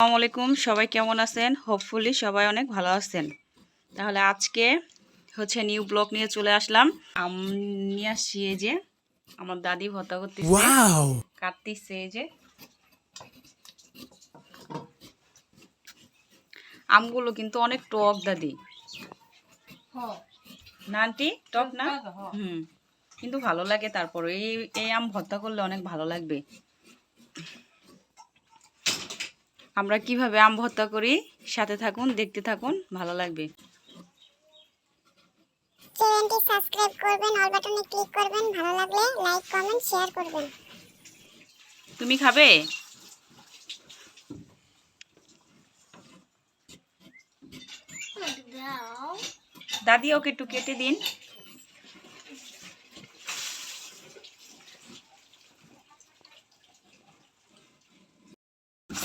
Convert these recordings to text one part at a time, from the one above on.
আসসালামু আলাইকুম। সবাই কেমন আছেন? হোপফুলি সবাই অনেক ভালো আছেন। তাহলে আজকে হচ্ছে নিউ ব্লগ নিয়ে চলে আসলাম। আম নিয়ে আসছি এই যে আমার দাদি ভর্তা করতেছে। Wow! কাটতেছে এই যে। আমগুলো কিন্তু অনেক টক দাদি। না আন্টি টক না? হুম। কিন্তু ভালো লাগে তারপর এই এই আম ভর্তা করলে অনেক ভালো লাগবে। আমরা কীভাবে আম ভর্তা করি সাথে থাকুন দেখতে থাকুন ভালো লাগবে। চ্যানেলটি সাবস্ক্রাইব করবেন অল বাটনে ক্লিক করবেন ভালো লাগলে লাইক কমেন্ট শেয়ার করবেন। তুমি খাবে? দাদি ওকে একটু কেটে দিন।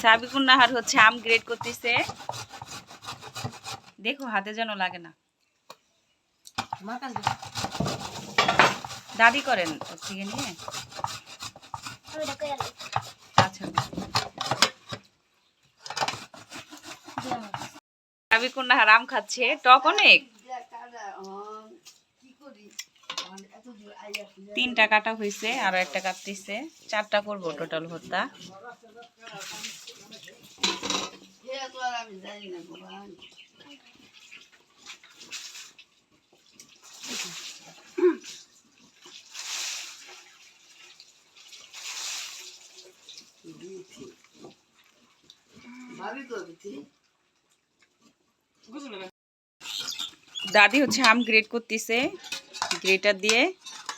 সাবিকুন নাহার হচ্ছে, আম গ্রেড করতেছে। দেখো, হাতে যেন লাগে না। দাদি করেন থেকে নিয়ে। আচ্ছা। আম খাচ্ছে, টক অনেক? তিনটা কাটা হয়েছে আরও একটা কাটতেছে, চারটা করব টোটাল ভর্তা। দাদি হচ্ছে আম গ্রেড করতেছে গ্রেটার দিয়ে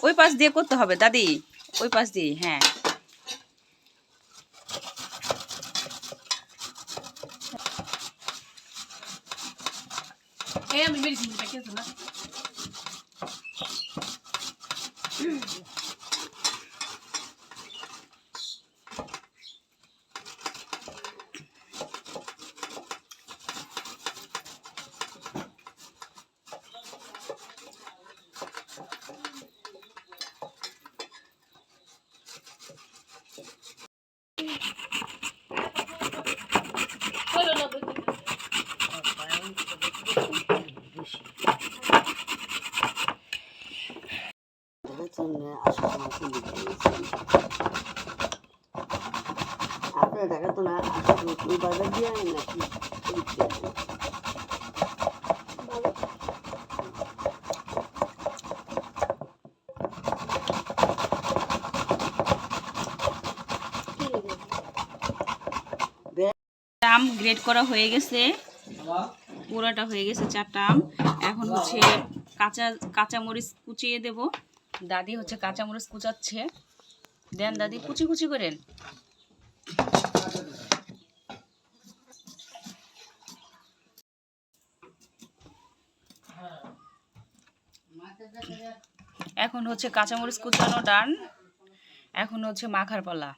ওই পাশ দিয়ে করতে হবে দাদি ওই পাশ দিয়ে হ্যাঁ আপনার তো না বাজার দিয়ে নাকি আম গ্রেড করা হয়ে গেছে। পুরাটা হয়ে গেছে চারটা আম। এখন হচ্ছে কাঁচা কাঁচা মরিচ কুচিয়ে দেব। দাদি হচ্ছে কাঁচা মরিচ কুচাচ্ছে। দেন দাদি, কুচি কুচি করেন। এখন হচ্ছে কাঁচামরিচ কুচানো ডান। এখন হচ্ছে মাখার পালা।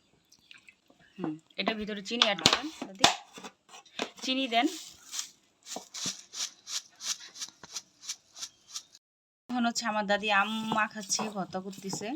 হুম, এটার ভিতরে চিনি অ্যাড করেন। চিনি দেন। এখন হচ্ছে আমার দাদি আম মাখাচ্ছে, ভর্তা করতেছে।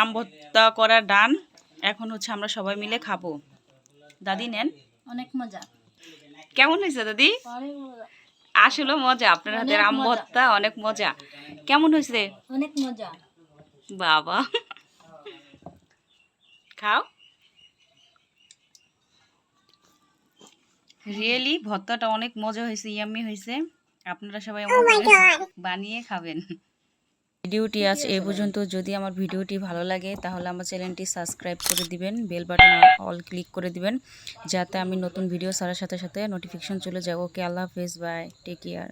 আম ভর্তা করা ডান। এখন হচ্ছে আমরা সবাই মিলে খাব। দাদি নেন। অনেক মজা। কেমন হয়েছে দাদি? আসলে মজা আপনার হাতের আম ভর্তা অনেক মজা। কেমন হয়েছে? অনেক মজা। বাবা। খাও। রিয়েলি ভর্তাটা অনেক মজা হয়েছে ইয়াম্মি হয়েছে। আপনারা সবাই বানিয়ে খাবেন। ভিডিওটি আজ এ পর্যন্ত যদি আমার ভিডিওটি ভালো লাগে তাহলে আমার চ্যানেলটি সাবস্ক্রাইব করে দিবেন বেল বাটন অল ক্লিক করে দিবেন যাতে আমি নতুন ভিডিও ছাড়ার সাথে সাথে নোটিফিকেশন চলে যায়। ওকে আল্লাহ হাফেজ বাই টেক কেয়ার